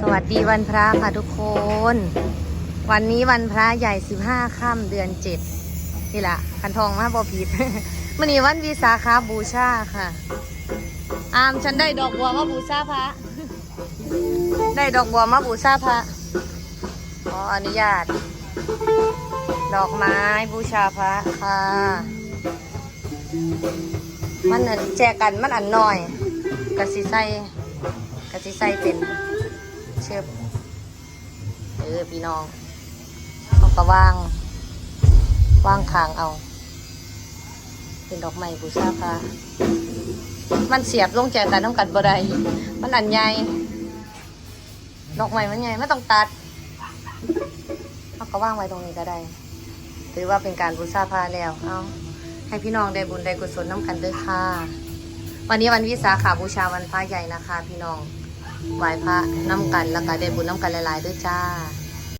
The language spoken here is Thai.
สวัสดีวันพระค่ะทุกคน วันนี้วันพระใหญ่15ค่ำเดือน7นี่แหละคันทองมาบอผิดมันนี้วันวิสาขาบูชาค่ะ อามฉันได้ดอกบัวมาบูชาพระ ได้ดอกบัวมาบูชาพระขออนุญาต ดอกไม้บูชาพระค่ะ มันอันแจกกันมันอันน้อยกะสิใส่กะสิใส่เป็น เชือบเออพี่น้องเอากระวางวางคางเอา เป็นดอกไม้บูชาพระมันเสียบลงแจกันต้องกัดบ่ได้มันอันใหญ่ดอกไม้มันใหญ่ไม่ต้องตัดเอากระวางไว้ตรงนี้ก็ได้ ถือว่าเป็นการบูชาพระแล้วเอาให้พี่น้องได้บุญได้กุศลน้ำกันด้วยค่ะ วันนี้วันวิสาขาบูชาวันพระใหญ่นะคะ พี่น้อง ไหว้พระน้ำกันแล้วก็ได้บุญน้ำกันหลายๆด้วยจ้า